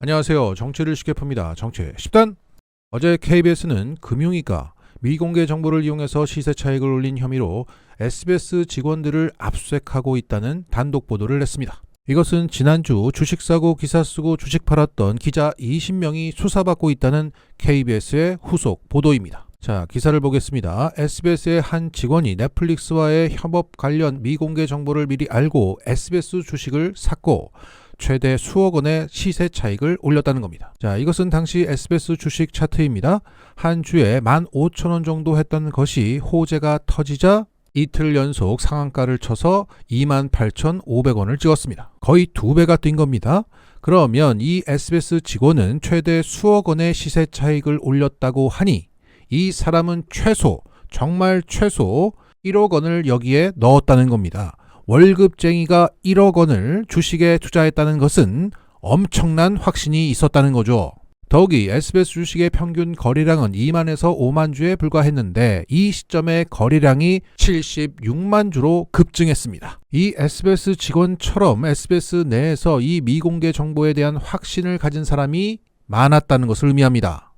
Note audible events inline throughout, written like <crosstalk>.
안녕하세요. 정치를 쉽게 풉니다. 정치 10단. 어제 KBS는 금융위가 미공개 정보를 이용해서 시세 차익을 올린 혐의로 SBS 직원들을 압수수색하고 있다는 단독 보도를 냈습니다. 이것은 지난주 주식 사고 기사 쓰고 주식 팔았던 기자 20명이 수사받고 있다는 KBS의 후속 보도입니다. 자, 기사를 보겠습니다. SBS의 한 직원이 넷플릭스와의 협업 관련 미공개 정보를 미리 알고 SBS 주식을 샀고 최대 수억 원의 시세 차익을 올렸다는 겁니다. 자, 이것은 당시 SBS 주식 차트입니다. 한 주에 15,000원 정도 했던 것이 호재가 터지자 이틀 연속 상한가를 쳐서 28,500원을 찍었습니다. 거의 두 배가 뛴 겁니다. 그러면 이 SBS 직원은 최대 수억 원의 시세 차익을 올렸다고 하니 이 사람은 최소, 정말 최소 1억 원을 여기에 넣었다는 겁니다. 월급쟁이가 1억 원을 주식에 투자했다는 것은 엄청난 확신이 있었다는 거죠. 더욱이 SBS 주식의 평균 거래량은 2만에서 5만 주에 불과했는데 이 시점에 거래량이 76만 주로 급증했습니다. 이 SBS 직원처럼 SBS 내에서 이 미공개 정보에 대한 확신을 가진 사람이 많았다는 것을 의미합니다.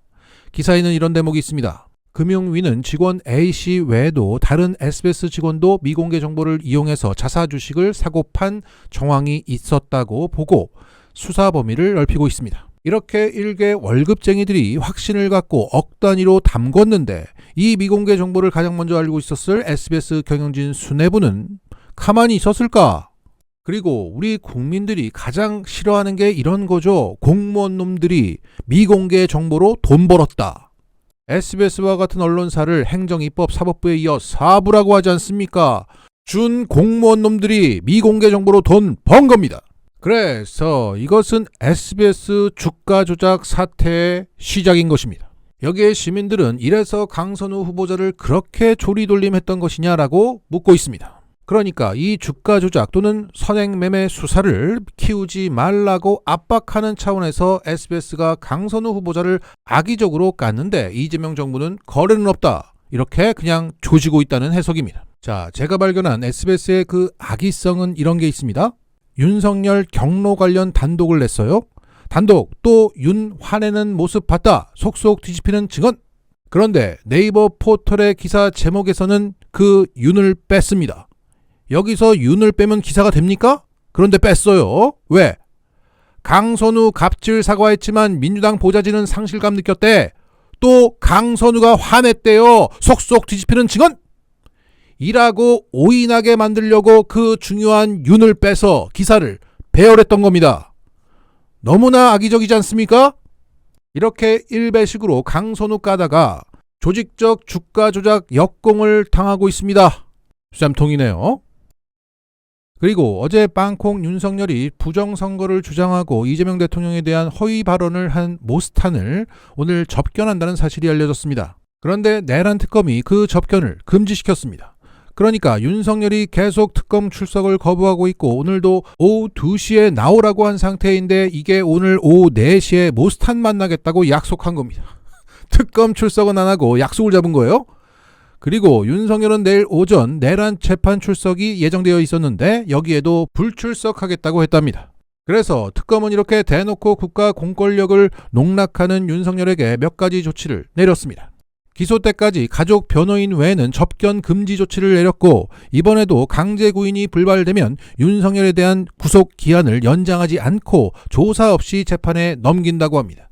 기사에는 이런 대목이 있습니다. 금융위는 직원 A씨 외에도 다른 SBS 직원도 미공개 정보를 이용해서 자사 주식을 사고 판 정황이 있었다고 보고 수사 범위를 넓히고 있습니다. 이렇게 일개 월급쟁이들이 확신을 갖고 억 단위로 담궜는데 이 미공개 정보를 가장 먼저 알고 있었을 SBS 경영진 수뇌부는 가만히 있었을까? 그리고 우리 국민들이 가장 싫어하는 게 이런 거죠. 공무원 놈들이 미공개 정보로 돈 벌었다. SBS와 같은 언론사를 행정입법 사법부에 이어 사부라고 하지 않습니까? 준 공무원 놈들이 미공개 정보로 돈 번 겁니다. 그래서 이것은 SBS 주가 조작 사태의 시작인 것입니다. 여기에 시민들은 이래서 강선우 후보자를 그렇게 조리돌림했던 것이냐라고 묻고 있습니다. 그러니까 이 주가 조작 또는 선행 매매 수사를 키우지 말라고 압박하는 차원에서 SBS가 강선우 후보자를 악의적으로 깠는데 이재명 정부는 거래는 없다. 이렇게 그냥 조지고 있다는 해석입니다. 자, 제가 발견한 SBS의 그 악의성은 이런 게 있습니다. 윤석열 경로 관련 단독을 냈어요. 단독 또 윤 화내는 모습 봤다. 속속 뒤집히는 증언. 그런데 네이버 포털의 기사 제목에서는 그 윤을 뺐습니다. 여기서 윤을 빼면 기사가 됩니까? 그런데 뺐어요. 왜? 강선우 갑질 사과했지만 민주당 보좌진은 상실감 느꼈대. 또 강선우가 화냈대요. 속속 뒤집히는 증언. 이라고 오인하게 만들려고 그 중요한 윤을 빼서 기사를 배열했던 겁니다. 너무나 악의적이지 않습니까? 이렇게 일배식으로 강선우 까다가 조직적 주가 조작 역공을 당하고 있습니다. 쌈통이네요. 그리고 어제 빵콩 윤석열이 부정선거를 주장하고 이재명 대통령에 대한 허위 발언을 한 모스탄을 오늘 접견한다는 사실이 알려졌습니다. 그런데 내란 특검이 그 접견을 금지시켰습니다. 그러니까 윤석열이 계속 특검 출석을 거부하고 있고 오늘도 오후 2시에 나오라고 한 상태인데 이게 오늘 오후 4시에 모스탄 만나겠다고 약속한 겁니다. <laughs> 특검 출석은 안 하고 약속을 잡은 거예요? 그리고 윤석열은 내일 오전 내란 재판 출석이 예정되어 있었는데 여기에도 불출석하겠다고 했답니다. 그래서 특검은 이렇게 대놓고 국가 공권력을 농락하는 윤석열에게 몇 가지 조치를 내렸습니다. 기소 때까지 가족 변호인 외에는 접견 금지 조치를 내렸고 이번에도 강제 구인이 불발되면 윤석열에 대한 구속 기한을 연장하지 않고 조사 없이 재판에 넘긴다고 합니다.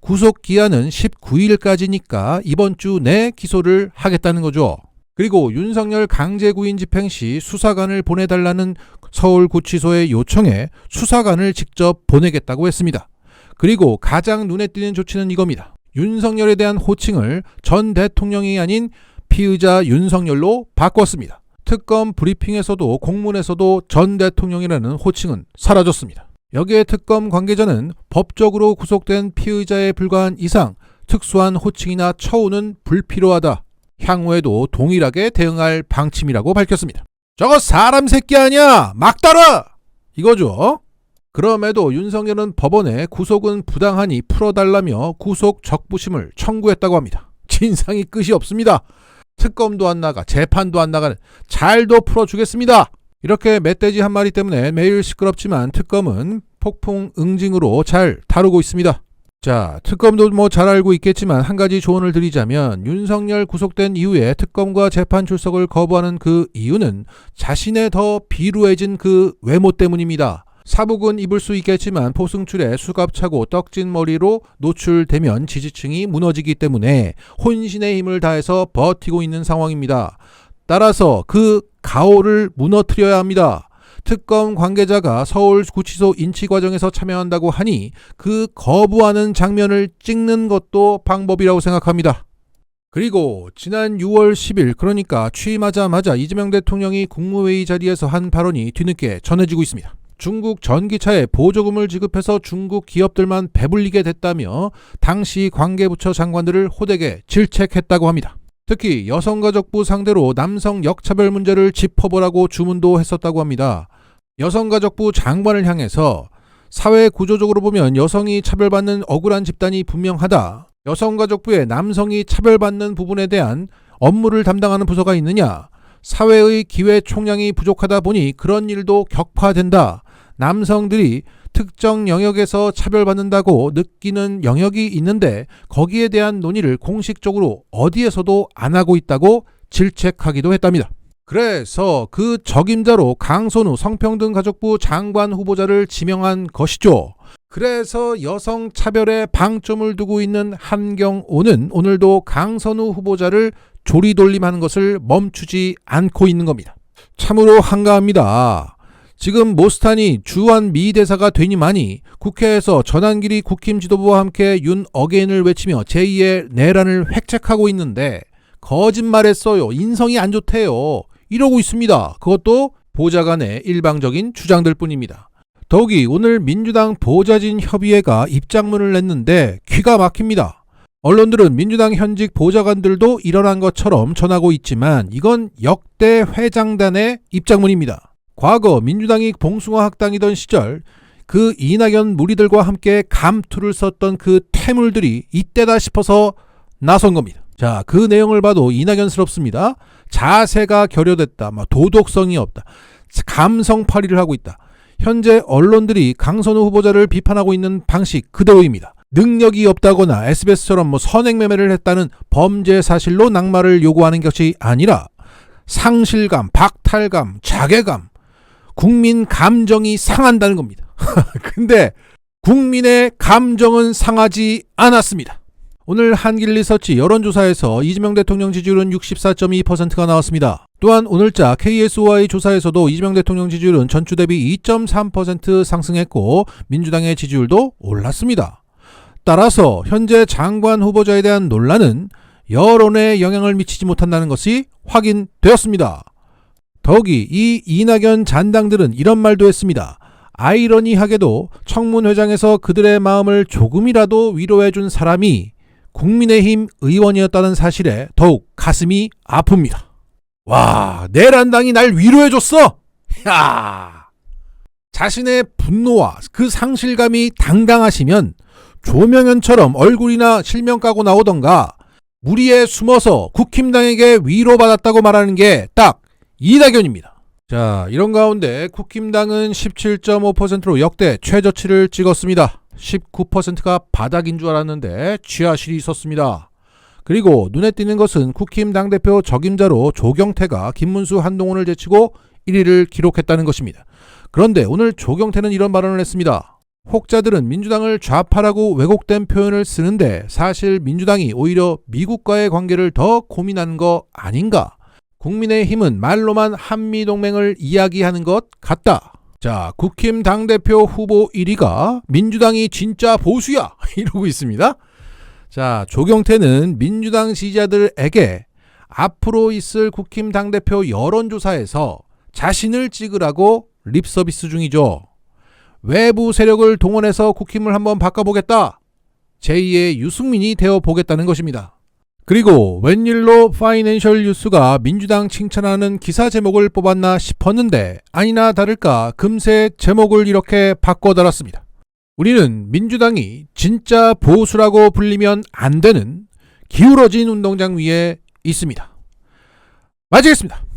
구속 기한은 19일까지니까 이번 주 내 기소를 하겠다는 거죠. 그리고 윤석열 강제구인 집행 시 수사관을 보내달라는 서울구치소의 요청에 수사관을 직접 보내겠다고 했습니다. 그리고 가장 눈에 띄는 조치는 이겁니다. 윤석열에 대한 호칭을 전 대통령이 아닌 피의자 윤석열로 바꿨습니다. 특검 브리핑에서도 공문에서도 전 대통령이라는 호칭은 사라졌습니다. 여기에 특검 관계자는 법적으로 구속된 피의자에 불과한 이상 특수한 호칭이나 처우는 불필요하다. 향후에도 동일하게 대응할 방침이라고 밝혔습니다. 저거 사람 새끼 아니야! 막 따라! 이거죠. 그럼에도 윤석열은 법원에 구속은 부당하니 풀어달라며 구속 적부심을 청구했다고 합니다. 진상이 끝이 없습니다. 특검도 안 나가, 재판도 안 나가는 잘도 풀어주겠습니다. 이렇게 멧돼지 한 마리 때문에 매일 시끄럽지만 특검은 폭풍 응징으로 잘 다루고 있습니다. 자, 특검도 뭐 잘 알고 있겠지만 한 가지 조언을 드리자면 윤석열 구속된 이후에 특검과 재판 출석을 거부하는 그 이유는 자신의 더 비루해진 그 외모 때문입니다. 사복은 입을 수 있겠지만 포승출에 수갑 차고 떡진 머리로 노출되면 지지층이 무너지기 때문에 혼신의 힘을 다해서 버티고 있는 상황입니다. 따라서 그 가오를 무너뜨려야 합니다. 특검 관계자가 서울 구치소 인치 과정에서 참여한다고 하니 그 거부하는 장면을 찍는 것도 방법이라고 생각합니다. 그리고 지난 6월 10일 그러니까 취임하자마자 이재명 대통령이 국무회의 자리에서 한 발언이 뒤늦게 전해지고 있습니다. 중국 전기차에 보조금을 지급해서 중국 기업들만 배불리게 됐다며 당시 관계부처 장관들을 호되게 질책했다고 합니다. 특히 여성가족부 상대로 남성 역차별 문제를 짚어보라고 주문도 했었다고 합니다. 여성가족부 장관을 향해서 사회 구조적으로 보면 여성이 차별받는 억울한 집단이 분명하다. 여성가족부에 남성이 차별받는 부분에 대한 업무를 담당하는 부서가 있느냐? 사회의 기회 총량이 부족하다 보니 그런 일도 격화된다. 남성들이 특정 영역에서 차별받는다고 느끼는 영역이 있는데 거기에 대한 논의를 공식적으로 어디에서도 안 하고 있다고 질책하기도 했답니다. 그래서 그 적임자로 강선우 성평등가족부 장관 후보자를 지명한 것이죠. 그래서 여성 차별에 방점을 두고 있는 한경오는 오늘도 강선우 후보자를 조리돌림하는 것을 멈추지 않고 있는 겁니다. 참으로 한가합니다. 지금 모스탄이 주한 미 대사가 되니만이 국회에서 전한길이 국힘 지도부와 함께 윤 어게인을 외치며 제2의 내란을 획책하고 있는데 거짓말했어요. 인성이 안 좋대요. 이러고 있습니다. 그것도 보좌관의 일방적인 주장들 뿐입니다. 더욱이 오늘 민주당 보좌진 협의회가 입장문을 냈는데 귀가 막힙니다. 언론들은 민주당 현직 보좌관들도 일어난 것처럼 전하고 있지만 이건 역대 회장단의 입장문입니다. 과거 민주당이 봉숭아 학당이던 시절 그 이낙연 무리들과 함께 감투를 썼던 그 퇴물들이 이때다 싶어서 나선 겁니다. 자, 그 내용을 봐도 이낙연스럽습니다. 자세가 결여됐다. 막 도덕성이 없다. 감성팔이를 하고 있다. 현재 언론들이 강선우 후보자를 비판하고 있는 방식 그대로입니다. 능력이 없다거나 SBS처럼 뭐 선행매매를 했다는 범죄 사실로 낙마를 요구하는 것이 아니라 상실감, 박탈감, 자괴감, 국민 감정이 상한다는 겁니다. <laughs> 근데 국민의 감정은 상하지 않았습니다. 오늘 한길리서치 여론조사에서 이재명 대통령 지지율은 64.2%가 나왔습니다. 또한 오늘자 KSOI 조사에서도 이재명 대통령 지지율은 전주 대비 2.3% 상승했고 민주당의 지지율도 올랐습니다. 따라서 현재 장관 후보자에 대한 논란은 여론에 영향을 미치지 못한다는 것이 확인되었습니다. 더욱이 이 이낙연 잔당들은 이런 말도 했습니다. 아이러니하게도 청문회장에서 그들의 마음을 조금이라도 위로해준 사람이 국민의힘 의원이었다는 사실에 더욱 가슴이 아픕니다. 와, 내란당이 날 위로해줬어! 야 자신의 분노와 그 상실감이 당당하시면 조명현처럼 얼굴이나 실명 까고 나오던가 무리에 숨어서 국힘당에게 위로받았다고 말하는 게 딱 이낙연입니다. 자, 이런 가운데 국힘당은 17.5%로 역대 최저치를 찍었습니다. 19%가 바닥인 줄 알았는데 취하실이 있었습니다. 그리고 눈에 띄는 것은 국힘 당대표 적임자로 조경태가 김문수 한동훈을 제치고 1위를 기록했다는 것입니다. 그런데 오늘 조경태는 이런 발언을 했습니다. 혹자들은 민주당을 좌파라고 왜곡된 표현을 쓰는데 사실 민주당이 오히려 미국과의 관계를 더 고민하는 거 아닌가? 국민의힘은 말로만 한미동맹을 이야기하는 것 같다. 자, 국힘 당대표 후보 1위가 민주당이 진짜 보수야! <laughs> 이러고 있습니다. 자, 조경태는 민주당 지지자들에게 앞으로 있을 국힘 당대표 여론조사에서 자신을 찍으라고 립서비스 중이죠. 외부 세력을 동원해서 국힘을 한번 바꿔보겠다. 제2의 유승민이 되어 보겠다는 것입니다. 그리고 웬일로 파이낸셜 뉴스가 민주당 칭찬하는 기사 제목을 뽑았나 싶었는데 아니나 다를까 금세 제목을 이렇게 바꿔 달았습니다. 우리는 민주당이 진짜 보수라고 불리면 안 되는 기울어진 운동장 위에 있습니다. 마치겠습니다.